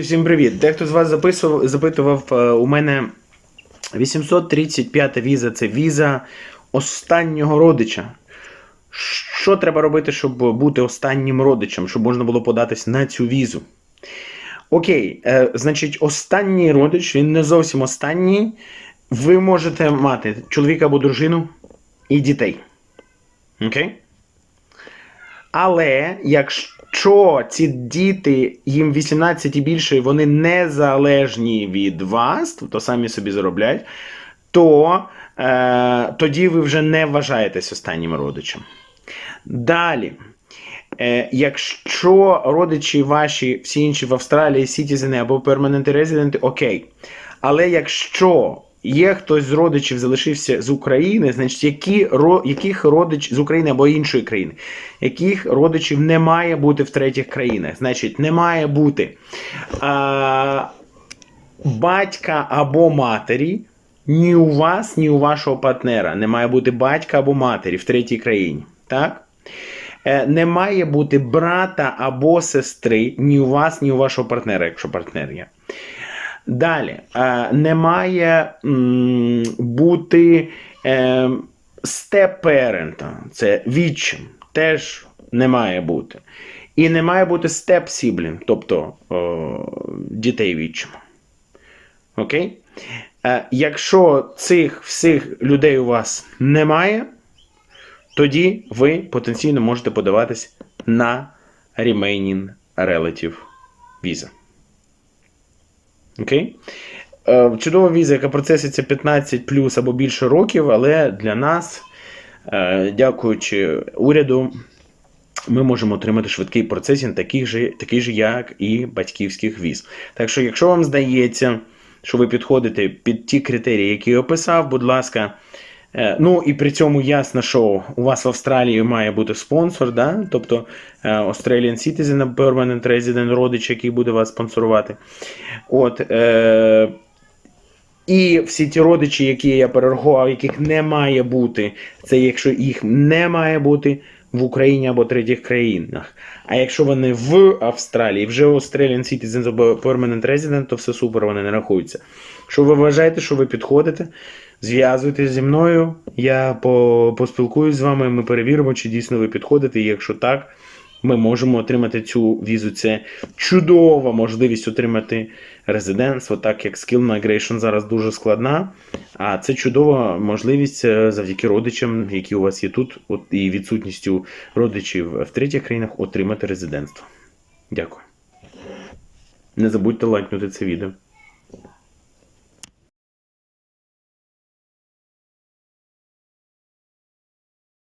Всім привіт! Дехто з вас записував, запитував е, у мене 835 віза це віза останнього родича. Що треба робити, щоб бути останнім родичем, щоб можна було податись на цю візу? Окей, е, значить, останній родич, він не зовсім останній. Ви можете мати чоловіка або дружину і дітей. Окей? Але якщо ці діти, їм 18 і більше, вони незалежні від вас, тобто самі собі заробляють, то е, тоді ви вже не вважаєтесь останнім родичем. Далі. Е, якщо родичі ваші, всі інші в Австралії, сітізени або перманенти резиденти, окей. Але якщо є хтось з родичів залишився з України, значить, які, яких родич з України або іншої країни, яких родичів не має бути в третіх країнах? Значить, не має бути а, батька або матері. Ні у вас, ні у вашого партнера. Не має бути батька або матері в третій країні. Так? Е, Не має бути брата або сестри ні у вас, ні у вашого партнера, якщо партнер є. Далі, е, не має бути степ-парента, це відчим, теж не має бути. І не має бути степ-сіблінг, тобто о, дітей відчима. Окей? Е, якщо цих всіх людей у вас немає, тоді ви потенційно можете подаватись на Remaining Relative Visa. Окей? Е, Чудова віза, яка процеситься 15 плюс або більше років, але для нас, е, дякуючи уряду, ми можемо отримати швидкий процесінг, такий же, такий же, як і батьківських віз. Так що, якщо вам здається, що ви підходите під ті критерії, які я описав, будь ласка. Е, Ну і при цьому ясно, що у вас в Австралії має бути спонсор, да? тобто е, Australian Citizen, Permanent Resident, родич, який буде вас спонсорувати. От, е, і всі ті родичі, які я перерахував, яких не має бути, це якщо їх не має бути в Україні або третіх країнах. А якщо вони в Австралії, вже Australian Citizen або Permanent Resident, то все супер, вони не рахуються. Якщо ви вважаєте, що ви підходите, зв'язуйтесь зі мною, я по, поспілкуюсь з вами, ми перевіримо, чи дійсно ви підходите. І якщо так, ми можемо отримати цю візу. Це чудова можливість отримати резидентство, так як Skill Migration зараз дуже складна. А це чудова можливість е, завдяки родичам, які у вас є тут, от, і відсутністю родичів в третіх країнах, отримати резидентство. Дякую. Не забудьте лайкнути це відео.